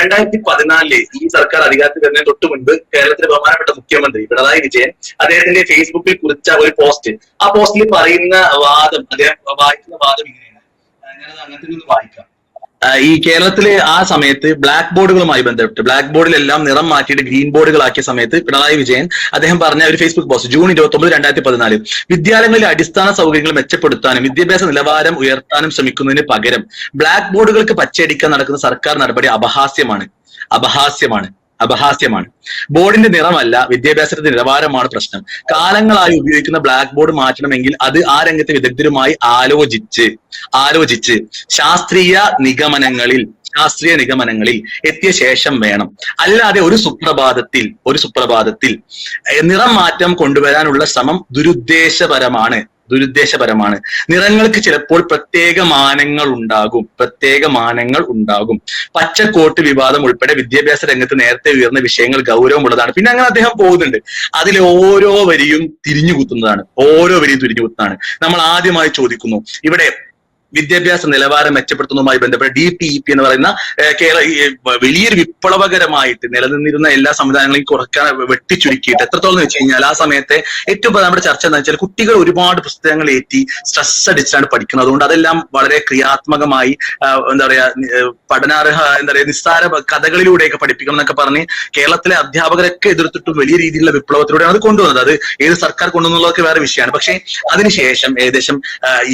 രണ്ടായിരത്തി പതിനാലിൽ ഈ സർക്കാർ അധികാരത്തിൽ വരുന്നതിന് തൊട്ട് മുൻപ് കേരളത്തിലെ ബഹുമാനപ്പെട്ട മുഖ്യമന്ത്രി പിണറായി വിജയൻ അദ്ദേഹത്തിന്റെ ഫേസ്ബുക്കിൽ കുറിച്ച ഒരു പോസ്റ്റ്. ആ പോസ്റ്റിൽ പറയുന്ന വാദം അദ്ദേഹം വായിക്കുന്ന വാദം ഇങ്ങനെയാണ്. ഞാനത് അങ്ങനത്തെ വായിക്കാം. ഈ കേരളത്തിലെ ആ സമയത്ത് ബ്ലാക്ക് ബോർഡുകളുമായി ബന്ധപ്പെട്ട് ബ്ലാക്ക് ബോർഡിലെല്ലാം നിറം മാറ്റിയിട്ട് ഗ്രീൻ ബോർഡുകളാക്കിയ സമയത്ത് പിണറായി വിജയൻ അദ്ദേഹം പറഞ്ഞ ഒരു ഫേസ്ബുക്ക് പോസ്റ്റ് ജൂൺ ഇരുപത്തി ഒമ്പത് രണ്ടായിരത്തി പതിനാല് വിദ്യാലയങ്ങളിലെ അടിസ്ഥാന സൗകര്യങ്ങൾ മെച്ചപ്പെടുത്താനും വിദ്യാഭ്യാസ നിലവാരം ഉയർത്താനും ശ്രമിക്കുന്നതിന് പകരം ബ്ലാക്ക് ബോർഡുകൾക്ക് പച്ചയടിക്കാൻ നടക്കുന്ന സർക്കാർ നടപടി അപഹാസ്യമാണ്. അപഹാസ്യമാണ്. അപഹാസ്യമാണ്. ബോർഡിന്റെ നിറമല്ല വിദ്യാഭ്യാസത്തിന്റെ നിലവാരമാണ് പ്രശ്നം. കാലങ്ങളായി ഉപയോഗിക്കുന്ന ബ്ലാക്ക് ബോർഡ് മാറ്റണമെങ്കിൽ അത് ആ രംഗത്തെ വിദഗ്ധരുമായി ആലോചിച്ച് ആലോചിച്ച് ശാസ്ത്രീയ നിഗമനങ്ങളിൽ ശാസ്ത്രീയ നിഗമനങ്ങളിൽ എത്തിയ ശേഷം വേണം. അല്ലാതെ ഒരു സുപ്രഭാതത്തിൽ ഒരു സുപ്രഭാതത്തിൽ നിറം മാറ്റം കൊണ്ടുവരാനുള്ള ശ്രമം ദുരുദ്ദേശപരമാണ്. ദുരുദ്ദേശപരമാണ്. നിറങ്ങൾക്ക് ചിലപ്പോൾ പ്രത്യേക മാനങ്ങൾ ഉണ്ടാകും. പ്രത്യേക മാനങ്ങൾ ഉണ്ടാകും. പച്ചക്കോട്ട് വിവാദം ഉൾപ്പെടെ വിദ്യാഭ്യാസ രംഗത്ത് നേരത്തെ ഉയർന്ന വിഷയങ്ങൾ ഗൗരവമുള്ളതാണ്. പിന്നെ അങ്ങനെ അദ്ദേഹം പോകുന്നുണ്ട്. അതിൽ ഓരോ വരിയും തിരിഞ്ഞു കുത്തുന്നതാണ് ഓരോ വരിയും തിരിഞ്ഞു കുത്തുന്നതാണ് നമ്മൾ ആദ്യമായി ചോദിക്കുന്നു. ഇവിടെ വിദ്യാഭ്യാസ നിലവാരം മെച്ചപ്പെടുത്തുന്നതുമായി ബന്ധപ്പെട്ട് ഡി പി ഇ പി എന്ന് പറയുന്ന കേരള വലിയൊരു വിപ്ലവകരമായിട്ട് നിലനിന്നിരുന്ന എല്ലാ സംവിധാനങ്ങളെയും കുറയ്ക്കാൻ വെട്ടിച്ചുരുക്കിയിട്ട് എത്രത്തോളം എന്ന് വെച്ച് കഴിഞ്ഞാൽ ആ സമയത്തെ ഏറ്റവും പ്രധാനപ്പെട്ട ചർച്ച എന്ന് വെച്ചാൽ കുട്ടികൾ ഒരുപാട് പുസ്തകങ്ങൾ ഏറ്റി സ്ട്രെസ് അടിച്ചാണ് പഠിക്കുന്നത്. അതുകൊണ്ട് അതെല്ലാം വളരെ ക്രിയാത്മകമായി എന്താ പറയാ പഠനാർഹ എന്താ പറയാ നിസ്സാര കഥകളിലൂടെയൊക്കെ പഠിപ്പിക്കണം എന്നൊക്കെ പറഞ്ഞ് കേരളത്തിലെ അധ്യാപകരൊക്കെ എതിർത്തിട്ടും വലിയ രീതിയിലുള്ള വിപ്ലവത്തിലൂടെയാണ് അത് കൊണ്ടുവന്നത്. അത് ഏത് സർക്കാർ കൊണ്ടുവന്നുള്ളതൊക്കെ വേറെ വിഷയമാണ്. പക്ഷേ അതിനുശേഷം ഏകദേശം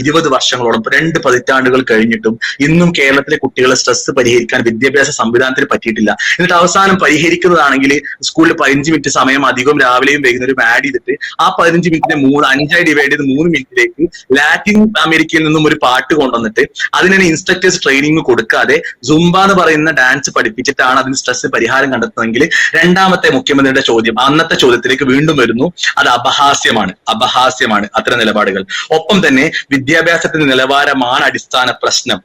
ഇരുപത് വർഷങ്ങളോളം രണ്ട് പതിറ്റാണ്ടുകൾ കഴിഞ്ഞിട്ടും ഇന്നും കേരളത്തിലെ കുട്ടികളെ സ്ട്രെസ് പരിഹരിക്കാൻ വിദ്യാഭ്യാസ സംവിധാനത്തിന് പറ്റിയിട്ടില്ല. എന്നിട്ട് അവസാനം പരിഹരിക്കുന്നതാണെങ്കിൽ സ്കൂളിൽ പതിനഞ്ച് മിനിറ്റ് സമയം അധികം രാവിലെയും വൈകുന്നേരം ആഡ് ചെയ്തിട്ട് ആ പതിനഞ്ച് മിനിറ്റിനെ മൂന്ന് അഞ്ചായി ഡിവൈഡ് ചെയ്ത് മൂന്ന് മിനിറ്റിലേക്ക് ലാറ്റിൻ അമേരിക്കയിൽ നിന്നും ഒരു പാട്ട് കൊണ്ടുവന്നിട്ട് അതിനെ ഇൻസ്ട്രക്ടേഴ്സ് ട്രെയിനിങ് കൊടുക്കാതെ സുംബ എന്ന് പറയുന്ന ഡാൻസ് പഠിപ്പിച്ചിട്ടാണ് അതിന് സ്ട്രെസ് പരിഹാരം കണ്ടെത്തുന്നതെങ്കിൽ രണ്ടാമത്തെ മുഖ്യമന്ത്രിയുടെ ചോദ്യം അന്നത്തെ ചോദ്യത്തിലേക്ക് വീണ്ടും വരുന്നു. അത് അപഹാസ്യമാണ്. അപഹാസ്യമാണ്. അത്തരം നിലപാടുകൾ. ഒപ്പം തന്നെ വിദ്യാഭ്യാസത്തിന്റെ നിലവാരമാണ് അടിസ്ഥാന പ്രശ്നം.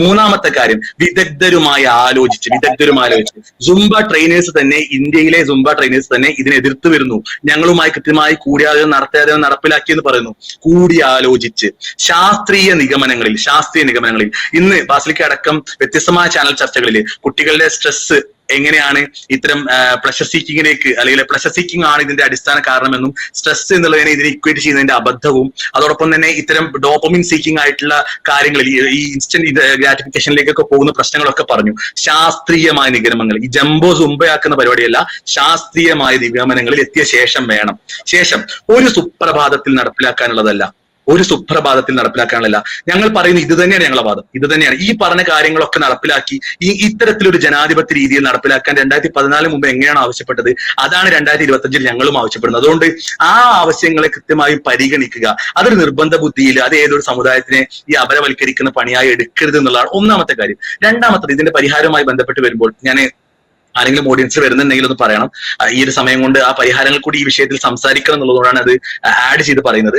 മൂന്നാമത്തെ കാര്യം വിദഗ്ധരുമായി ആലോചിച്ച് വിദഗ്ധരുമായി ആലോചിച്ച്. സുംബ ട്രെയിനേഴ്സ് തന്നെ ഇന്ത്യയിലെ സുംബ ട്രെയിനേഴ്സ് തന്നെ ഇതിനെ എതിർത്ത് വരുന്നു. ഞങ്ങളുമായി കൃത്യമായി കൂടിയാലോചന നടത്താതെ നടപ്പിലാക്കിയെന്ന് പറയുന്നു. കൂടിയാലോചിച്ച് ശാസ്ത്രീയ നിഗമനങ്ങളിൽ ശാസ്ത്രീയ നിഗമനങ്ങളിൽ ഇന്ന് ബാസിലിക്ക അടക്കം വ്യത്യസ്തമായ ചാനൽ ചർച്ചകളിൽ കുട്ടികളുടെ സ്ട്രെസ് എങ്ങനെയാണ് ഇത്തരം പ്ലഷർ സീക്കിങ്ങിലേക്ക് അല്ലെങ്കിൽ പ്ലഷർ സീക്കിംഗ് ആണ് ഇതിന്റെ അടിസ്ഥാന കാരണമെന്നും സ്ട്രെസ് എന്നുള്ളതിനെ ഇതിനെ ഇക്വേറ്റ് ചെയ്യുന്നതിന്റെ അബദ്ധവും അതോടൊപ്പം തന്നെ ഇത്തരം ഡോപ്പമിൻ സീക്കിംഗ് ആയിട്ടുള്ള കാര്യങ്ങളിൽ ഈ- ഇൻസ്റ്റന്റ് ഗ്രാറ്റിഫിക്കേഷനിലേക്കൊക്കെ പോകുന്ന പ്രശ്നങ്ങളൊക്കെ പറഞ്ഞു. ശാസ്ത്രീയമായ നിഗമനങ്ങൾ. ഈ ജംബോ സുംബയാക്കുന്ന പരിപാടിയല്ല ശാസ്ത്രീയമായ നിഗമനങ്ങളിൽ എത്തിയ ശേഷം വേണം. ശേഷം ഒരു സുപ്രഭാതത്തിൽ നടപ്പിലാക്കാനുള്ളതല്ല. ഒരു സുപ്രഭാതത്തിൽ നടപ്പിലാക്കാനുള്ള ഞങ്ങൾ പറയുന്നത് ഇത് തന്നെയാണ് ഞങ്ങളുടെ വാദം. ഇത് തന്നെയാണ്. ഈ പറഞ്ഞ കാര്യങ്ങളൊക്കെ നടപ്പിലാക്കി ഈ ഇത്തരത്തിലൊരു ജനാധിപത്യ രീതിയിൽ നടപ്പിലാക്കാൻ രണ്ടായിരത്തി പതിനാല് മുമ്പ് എങ്ങനെയാണ് ആവശ്യപ്പെട്ടത്? അതാണ് രണ്ടായിരത്തി ഇരുപത്തി അഞ്ചിൽ ഞങ്ങളും ആവശ്യപ്പെടുന്നത്. അതുകൊണ്ട് ആ ആവശ്യങ്ങളെ കൃത്യമായി പരിഗണിക്കുക. അതൊരു നിർബന്ധ ബുദ്ധിയിൽ അത് ഏതൊരു സമുദായത്തിനെ ഈ അപരവൽക്കരിക്കുന്ന പണിയായി എടുക്കരുത് എന്നുള്ളതാണ് ഒന്നാമത്തെ കാര്യം. രണ്ടാമത്തത് ഇതിന്റെ പരിഹാരവുമായി ബന്ധപ്പെട്ട് വരുമ്പോൾ ഞാൻ ആരെങ്കിലും ഓഡിയൻസ് വരുന്നുണ്ടെങ്കിൽ ഒന്ന് പറയണം. ഈ ഒരു സമയം കൊണ്ട് ആ പരിഹാരങ്ങൾ കൂടി ഈ വിഷയത്തിൽ സംസാരിക്കണം എന്നുള്ളതുകൊണ്ടാണ് അത് ആഡ് ചെയ്ത് പറയുന്നത്.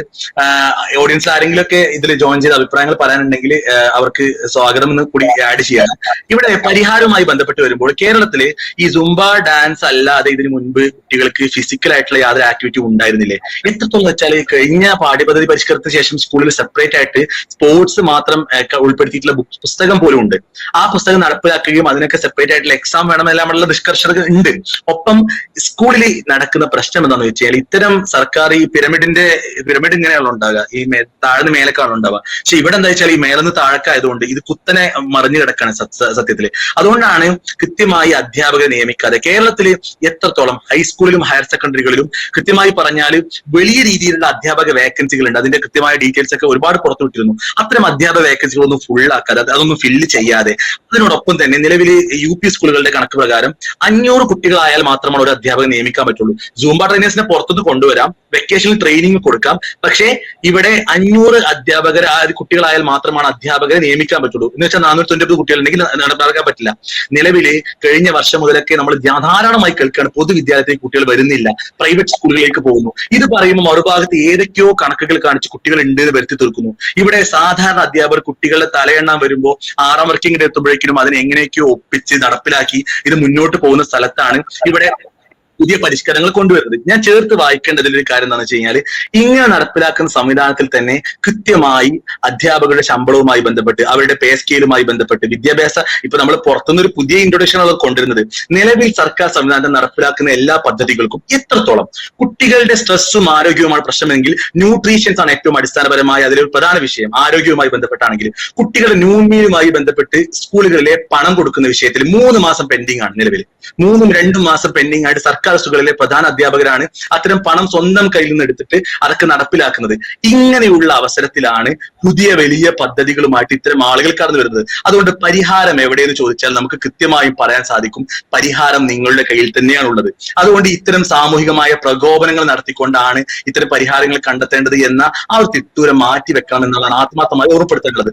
ഓഡിയൻസ് ആരെങ്കിലും ഒക്കെ ഇതിൽ ജോയിൻ ചെയ്ത് അഭിപ്രായങ്ങൾ പറയാനുണ്ടെങ്കിൽ അവർക്ക് സ്വാഗതം എന്ന് കൂടി ആഡ് ചെയ്യാം. ഇവിടെ പരിഹാരവുമായി ബന്ധപ്പെട്ട് വരുമ്പോൾ കേരളത്തിൽ ഈ സുംബ ഡാൻസ് അല്ലാതെ ഇതിനു മുൻപ് കുട്ടികൾക്ക് ഫിസിക്കൽ ആയിട്ടുള്ള യാതൊരു ആക്ടിവിറ്റി ഉണ്ടായിരുന്നില്ലേ? എത്രത്തോളം വെച്ചാൽ കഴിഞ്ഞ പാഠ്യപദ്ധതി പരിഷ്കരണത്തിന് ശേഷം സ്കൂളിൽ സെപ്പറേറ്റ് ആയിട്ട് സ്പോർട്സ് മാത്രം ഉൾപ്പെടുത്തിയിട്ടുള്ള പുസ്തകം പോലും ഉണ്ട്. ആ പുസ്തകം നടപ്പിലാക്കുകയും അതിനൊക്കെ സെപ്പറേറ്റ് ആയിട്ടുള്ള എക്സാം വേണമെല്ലാമുള്ള നിഷ്കർഷകൾ ഉണ്ട്. ഒപ്പം സ്കൂളിൽ നടക്കുന്ന പ്രശ്നം എന്താണെന്ന് വെച്ചാൽ ഇത്തരം സർക്കാർ ഈ പിരമിഡിന്റെ പിരമിഡ് ഇങ്ങനെയാണ് ഉണ്ടാകുക ഈ താഴ്ന്ന് മേലക്കാണ് ഉണ്ടാവുക. പക്ഷെ ഇവിടെ എന്താ വെച്ചാൽ ഈ മേലെന്ന് താഴക്കായതുകൊണ്ട് ഇത് കുത്തനെ മറിഞ്ഞു കിടക്കാണ് സത്യത്തിൽ അതുകൊണ്ടാണ് കൃത്യമായി അധ്യാപകരെ നിയമിക്കാതെ കേരളത്തിൽ എത്രത്തോളം ഹൈസ്കൂളിലും ഹയർ സെക്കൻഡറികളിലും കൃത്യമായി പറഞ്ഞാൽ വലിയ രീതിയിലുള്ള അധ്യാപക വേക്കൻസികൾ ഉണ്ട് അതിന്റെ കൃത്യമായ ഡീറ്റെയിൽസ് ഒക്കെ ഒരുപാട് പുറത്തുവിട്ടിരുന്നു അത്തരം അധ്യാപക വേക്കൻസികളൊന്നും ഫുള്ളാക്കാതെ അതൊന്നും ഫില്ല് ചെയ്യാതെ അതിനോടൊപ്പം തന്നെ നിലവിൽ യു പി സ്കൂളുകളുടെ കണക്ക് പ്രകാരം അഞ്ഞൂറ് കുട്ടികളായാൽ മാത്രമാണ് ഒരു അധ്യാപകൻ നിയമിക്കാൻ പറ്റുള്ളൂ. സൂംബ ട്രെയിനേഴ്സിനെ പുറത്തുനിന്ന് കൊണ്ടുവരാം. വെക്കേഷനിൽ ട്രെയിനിങ് കൊടുക്കാം. പക്ഷേ ഇവിടെ അഞ്ഞൂറ് അധ്യാപകർ കുട്ടികളായാൽ മാത്രമാണ് അധ്യാപകരെ നിയമിക്കാൻ പറ്റുള്ളൂ. എന്ന് വെച്ചാൽ നാനൂറ്റി തൊണ്ണൂറ്റി കുട്ടികളുണ്ടെങ്കിൽ നടപ്പാക്കാൻ പറ്റില്ല. നിലവിൽ കഴിഞ്ഞ വർഷം മുതലൊക്കെ നമ്മൾ ധാരാളമായി കേൾക്കുകയാണ്. പൊതുവിദ്യാലയത്തിൽ കുട്ടികൾ വരുന്നില്ല. പ്രൈവറ്റ് സ്കൂളുകളിലേക്ക് പോകുന്നു. ഇത് പറയുമ്പോൾ മറുഭാഗത്ത് ഏതൊക്കെയോ കണക്കുകൾ കാണിച്ച് കുട്ടികൾ ഉണ്ട് എന്ന് വരുത്തി തീർക്കുന്നു. ഇവിടെ സാധാരണ അധ്യാപകർ കുട്ടികളുടെ തലയെണ്ണാൻ വരുമ്പോൾ ആറാം വർക്കിംഗ് എത്തുമ്പോഴേക്കും അതിനെ എങ്ങനെയൊക്കെയോ ഒപ്പിച്ച് നടപ്പിലാക്കി ഇത് മുന്നോട്ട് പോകുന്ന സ്ഥലത്താണ് ഇവിടെ പുതിയ പരിഷ്കാരങ്ങൾ കൊണ്ടുവരുന്നത്. ഞാൻ ചേർത്ത് വായിക്കേണ്ടതിൽ ഒരു കാര്യം എന്താണെന്ന് വെച്ച് കഴിഞ്ഞാൽ ഇങ്ങനെ നടപ്പിലാക്കുന്ന സംവിധാനത്തിൽ തന്നെ കൃത്യമായി അധ്യാപകരുടെ ശമ്പളവുമായി ബന്ധപ്പെട്ട് അവരുടെ പേ സ്കെയിലുമായി ബന്ധപ്പെട്ട് വിദ്യാഭ്യാസ ഇപ്പൊ നമ്മൾ പുറത്തുനിന്ന് ഒരു പുതിയ ഇൻട്രൊഡക്ഷൻ ആണ് കൊണ്ടുവരുന്നത്. നിലവിൽ സർക്കാർ സംവിധാനത്തിൽ നടപ്പിലാക്കുന്ന എല്ലാ പദ്ധതികൾക്കും എത്രത്തോളം കുട്ടികളുടെ സ്ട്രെസ്സും ആരോഗ്യവുമാണ് പ്രശ്നമെങ്കിൽ ന്യൂട്രീഷ്യൻസ് ആണ് ഏറ്റവും അടിസ്ഥാനപരമായ അതിലൊരു പ്രധാന വിഷയം. ആരോഗ്യവുമായി ബന്ധപ്പെട്ടാണെങ്കിൽ കുട്ടികളുടെ ന്യൂമിയുമായി ബന്ധപ്പെട്ട് സ്കൂളുകളിലെ പണം കൊടുക്കുന്ന വിഷയത്തിൽ മൂന്ന് മാസം പെൻഡിംഗ് ആണ് നിലവിൽ. മൂന്നും രണ്ടും മാസം പെൻഡിംഗ് ആയിട്ട് സർക്കാർ സ്കൂളുകളിലെ പ്രധാന അധ്യാപകരാണ് അത്തരം പണം സ്വന്തം കയ്യിൽ നിന്ന് എടുത്തിട്ട് അതൊക്കെ നടപ്പിലാക്കുന്നത്. ഇങ്ങനെയുള്ള അവസരത്തിലാണ് പുതിയ വലിയ പദ്ധതികളുമായിട്ട് ഇത്തരം ആളുകൾ കടന്നു വരുന്നത്. അതുകൊണ്ട് പരിഹാരം എവിടെയെന്ന് ചോദിച്ചാൽ നമുക്ക് കൃത്യമായും പറയാൻ സാധിക്കും. പരിഹാരം നിങ്ങളുടെ കയ്യിൽ തന്നെയാണ് ഉള്ളത് അതുകൊണ്ട് ഇത്തരം സാമൂഹികമായ പ്രകോപനങ്ങൾ നടത്തിക്കൊണ്ടാണ് ഇത്തരം പരിഹാരങ്ങൾ കണ്ടെത്തേണ്ടത് എന്ന ആ ഒരു തിട്ടൂരം മാറ്റി വെക്കണം എന്നുള്ളതാണ് ആത്മാർത്ഥമായി ഓർമ്മപ്പെടുത്തേണ്ടത്